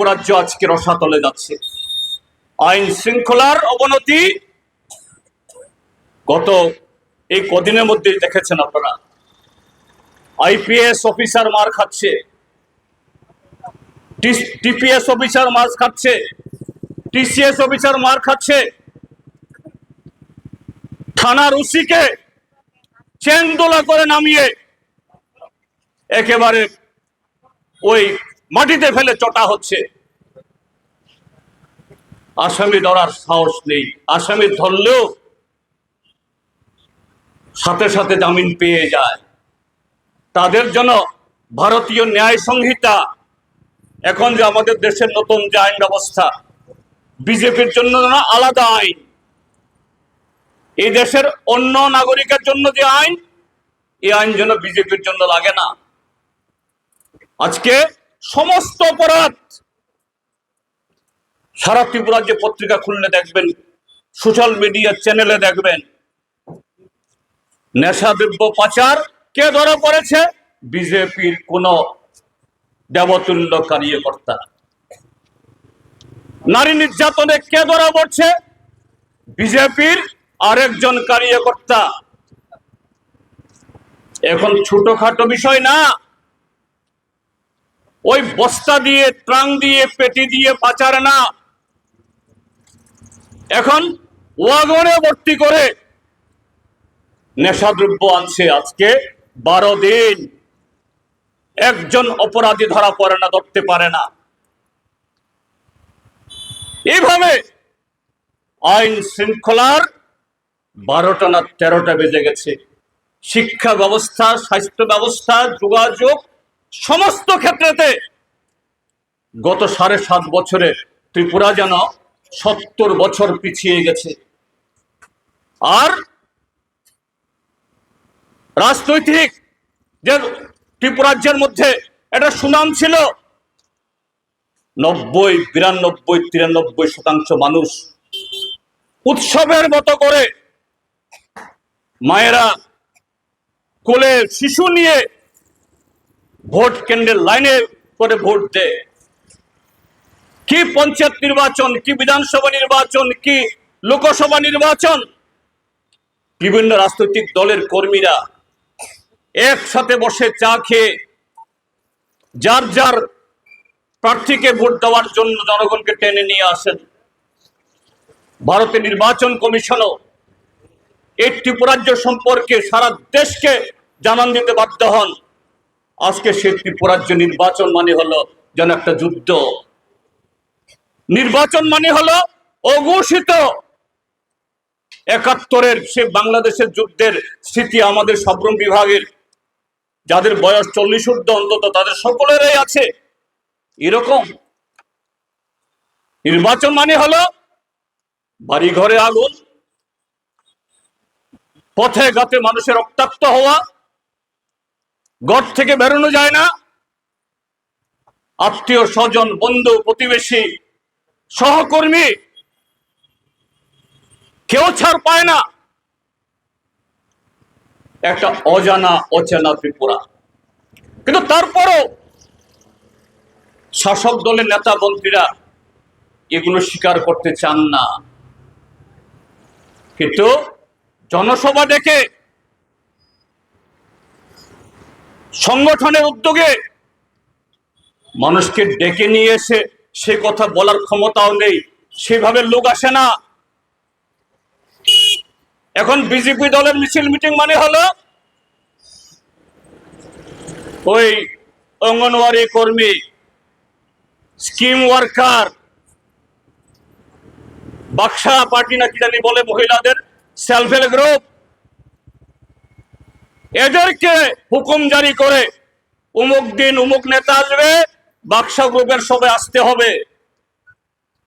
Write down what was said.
রাজ্য আজকে রসাতলে যাচ্ছে। আইন শৃঙ্খলার অবনতি গত এই কদিনের মধ্যেই দেখেছেন আপনারা। আইপিএস অফিসার মার খাচ্ছে। টিপিএস অফিসার মার খাচ্ছে। টিসিএস অফিসার মার খাচ্ছে। থানার উসিকে চেন দোলা করে নামিয়ে একেবারে ওই মাটিতে ফেলে চটা হচ্ছে। আসামি ধরার সাহস নেই। আসামি ধরলেও সাথে সাথে জামিন পেয়ে যায়। তাদের জন্য ভারতীয় ন্যায় সংহিতা। এখন যে আমাদের দেশের নতুন যে আইন ব্যবস্থা, বিজেপির জন্য না, আলাদা আইন। এই দেশের অন্য নাগরিকের জন্য যে আইন, এই আইন যেন বিজেপির জন্য লাগে না। আজকে সমস্ত অপরাধ সারা ত্রিপুরার যে পত্রিকা খুললে দেখবেন সোশ্যাল মিডিয়া চ্যানেলে দেখবেন। নেশাদ্রব্য পাচার কে ধরা পড়েছে? বিজেপির কোন দেবতুল্য কার্যকর্তা। নারী নির্যাতনে কে ধরা পড়ছে? বিজেপির আরেকজন কার্যকর্তা। এখন ছোটখাটো বিষয় না। ওই বস্তা দিয়ে, ট্রাং দিয়ে, পেটি দিয়ে পাচার না। এখন ওয়াগনে ভর্তি করে নেশাদ্রব্য আনছে আজকে বারো দিন। একজন অপরাধী ধরা পড়ে না, ধরতে পারে না। এইভাবে আইন শৃঙ্খলার বারোটা না তেরোটা বেজে গেছে। শিক্ষা ব্যবস্থা, স্বাস্থ্য ব্যবস্থা, যোগাযোগ সমস্ত ক্ষেত্রেতে গত সাড়ে সাত বছরে ত্রিপুরা যেন সত্তর বছর পিছিয়ে গেছে। আর রাজনৈতিক যে ত্রিপুরাজ্যের মধ্যে একটা সুনাম ছিল, নব্বই, বিরানব্বই, তিরানব্বই শতাংশ মানুষ উৎসবের মতো করে মায়েরা কোলে শিশু নিয়ে ভোট কেন্দ্রের লাইনে করে ভোট দেয় কি পঞ্চায়েত নির্বাচন, কি বিধানসভা নির্বাচন, কি লোকসভা নির্বাচন? বিভিন্ন রাজনৈতিক দলের কর্মীরা একসাথে বসে চা খেয়ে যার যার প্রার্থীকে ভোট দেওয়ার জন্য জনগণকে টেনে নিয়ে আসেন। ভারতের নির্বাচন কমিশনও এই ত্রিপুরাজ্য সম্পর্কে সারা দেশকে জানান দিতে বাধ্য হন। আজকে সে ত্রিপুরাজ্য নির্বাচন মানে হলো যেন একটা যুদ্ধ। নির্বাচন মানে হলো অঘোষিত। একাত্তরের সে বাংলাদেশের যুদ্ধের স্মৃতি আমাদের সাবরুম বিভাগের, যাদের বয়স চল্লিশ ঊর্ধ্ব অন্তত, তাদের সকলেরই আছে। এরকম। নির্বাচন মানে হলো বাড়ি ঘরে আগুন, পথে ঘাতে মানুষের রক্তাক্ত হওয়া গড় থেকে বেরোনো যায় না। আত্মীয় স্বজন, বন্ধু, প্রতিবেশী, সহকর্মী কেউ ছাড় পায় না। একটা অজানা, অচেনা ত্রিপুরা। কিন্তু তারপরও শাসক দলের নেতা মন্ত্রীরা এগুলো স্বীকার করতে চান না। কিন্তু জনসভা ডেকে সংগঠনের উদ্যোগে মানুষকে ডেকে নিয়ে এসে সে কথা বলার ক্ষমতাও নেই। সেভাবে লোক আসে না। এখন বিজেপি দলের মিছিল মিটিং মানে হলো ওই অঙ্গনওয়াড়ি কর্মী, স্কিম ওয়ার্কার, বাক্সা পার্টি না কি জানি বলে মহিলাদের সেলফ হেল্প গ্রুপ এদেরকে হুকুম জারি করে উমুক দিন উমুক নেতা আসবে বাক্সা গ্রুপের সবে আসতে হবে।